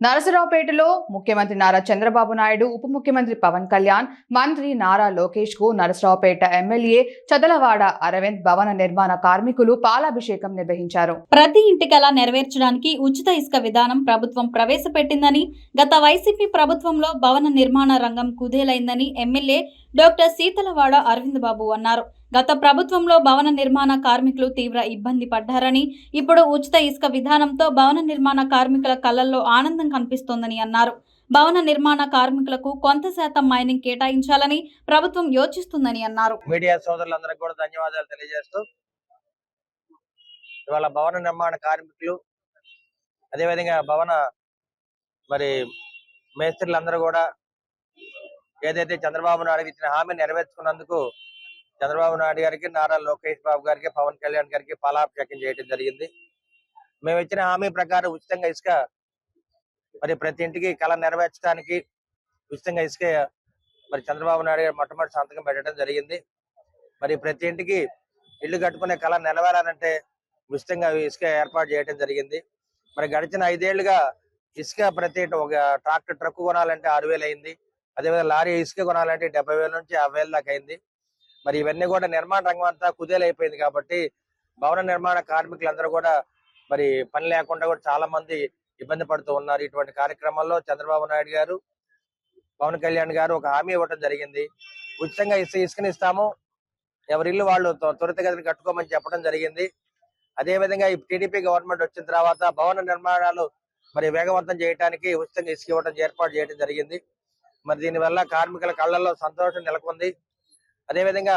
నరసరావుపేటలో ముఖ్యమంత్రి నారా చంద్రబాబు నాయుడు ఉప ముఖ్యమంత్రి పవన్ కళ్యాణ్ మంత్రి నారా లోకేష్కు నరసరావుపేట ఎమ్మెల్యే చదలవాడ అరవింద్ భవన నిర్మాణ కార్మికులు పాలాభిషేకం నిర్వహించారు. ప్రతి ఇంటికలా నెరవేర్చడానికి ఉచిత ఇసుక విధానం ప్రభుత్వం ప్రవేశపెట్టిందని గత వైసీపీ ప్రభుత్వంలో భవన నిర్మాణ రంగం కుదేలైందని ఎమ్మెల్యే డాక్టర్ సీతలవాడ అరవింద్ బాబు అన్నారు. గత ప్రభుత్వంలో భవన నిర్మాణ కార్మికులు తీవ్ర ఇబ్బంది పడ్డారని ఇప్పుడు ఉచిత ఇసుక విధానంతో భవన నిర్మాణ కార్మికుల కళ్ళల్లో ఆనందం కనిపిస్తోందని అన్నారు. భవన నిర్మాణ కార్మికులకు కొంత శాతం మైనింగ్ కేటాయించాలని ప్రభుత్వం యోచిస్తుందని అన్నారు. మీడియా సోదరులందరికీ కూడా ధన్యవాదాలు తెలియజేస్తూ ఇవాళ భవన నిర్మాణ కార్మికులు అదేవిధంగా భవన మరి మేస్త్రులందరూ కూడా ఏదైతే చంద్రబాబు నాయుడు ఇచ్చిన హామీ నెరవేర్చుకున్నందుకు చంద్రబాబు నాయుడు గారికి నారా లోకేష్ బాబు గారికి పవన్ కళ్యాణ్ గారికి పాలాభిషేకం చేయడం జరిగింది. మేము ఇచ్చిన హామీ ప్రకారం ఉచితంగా ఇసుక మరి ప్రతి ఇంటికి కళ నెరవేర్చడానికి ఉచితంగా ఇసుక మరి చంద్రబాబు నాయుడు గారు మొట్టమొదటి సంతకం పెట్టడం జరిగింది. మరి ప్రతి ఇంటికి ఇల్లు కట్టుకునే కళ నెలవేరాలంటే ఉచితంగా ఇసుక ఏర్పాటు చేయడం జరిగింది. మరి గడిచిన ఐదేళ్ళుగా ఇసుక ప్రతి ఒక ట్రాక్టర్ ట్రక్ కొనాలంటే ఆరు వేలు అయింది. అదేవిధంగా లారీ ఇసుక కొనాలంటే డెబ్బై వేల నుంచి యాభై వేల దాకా అయింది. మరి ఇవన్నీ కూడా నిర్మాణ రంగం అంతా కుదేలైపోయింది కాబట్టి భవన నిర్మాణ కార్మికులందరూ కూడా మరి పని లేకుండా కూడా చాలా మంది ఇబ్బంది పడుతూ ఉన్నారు. ఇటువంటి కార్యక్రమాల్లో చంద్రబాబు నాయుడు గారు పవన్ కళ్యాణ్ గారు ఒక హామీ ఇవ్వడం జరిగింది. ఉచితంగా ఇసుక ఇసుకనిస్తాము. ఎవరి ఇల్లు వాళ్ళు త్వరితగతిని కట్టుకోమని చెప్పడం జరిగింది. అదే విధంగా ఈ టీడీపీ గవర్నమెంట్ వచ్చిన తర్వాత భవన నిర్మాణాలు మరి వేగవంతం చేయడానికి ఉచితంగా ఇసుక ఇవ్వడం ఏర్పాటు చేయడం జరిగింది. మరి దీనివల్ల కార్మికుల కళ్ళల్లో సంతోషం నెలకొంది. అదే విధంగా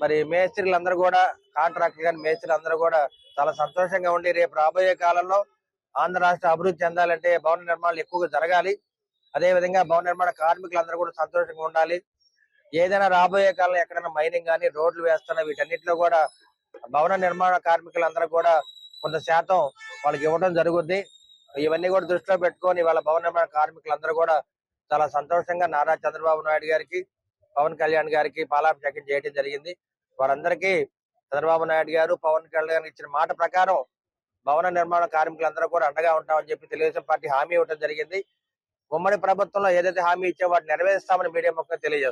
మరి మేస్త్రీలందరూ కూడా కాంట్రాక్టర్ కానీ మేస్త్రీలు అందరూ కూడా చాలా సంతోషంగా ఉండి రేపు రాబోయే కాలంలో ఆంధ్ర రాష్ట్ర అభివృద్ధి చెందాలంటే భవన నిర్మాణాలు ఎక్కువగా జరగాలి. అదే విధంగా భవన నిర్మాణ కార్మికులందరూ కూడా సంతోషంగా ఉండాలి. ఏదైనా రాబోయే కాలంలో ఎక్కడైనా మైనింగ్ కానీ రోడ్లు వేస్తున్నా వీటన్నిటిలో కూడా భవన నిర్మాణ కార్మికులందరూ కూడా కొంత శాతం వాళ్ళకి ఇవ్వడం జరుగుద్ది. ఇవన్నీ కూడా దృష్టిలో పెట్టుకొని వాళ్ళ భవన నిర్మాణ కార్మికులందరూ కూడా చాలా సంతోషంగా నారా చంద్రబాబు నాయుడు గారికి పవన్ కళ్యాణ్ గారికి పాలాభిషేకం చేయడం జరిగింది. వారందరికీ చంద్రబాబు నాయుడు గారు పవన్ కళ్యాణ్ ఇచ్చిన మాట ప్రకారం భవన నిర్మాణ కార్మికులందరూ కూడా అండగా ఉంటామని చెప్పి తెలుగుదేశం పార్టీ హామీ ఇవ్వడం జరిగింది. ఉమ్మడి ప్రభుత్వంలో ఏదైతే హామీ ఇచ్చే వాటిని నెరవేరుస్తామని మీడియా ముఖ్యంగా తెలియజేస్తుంది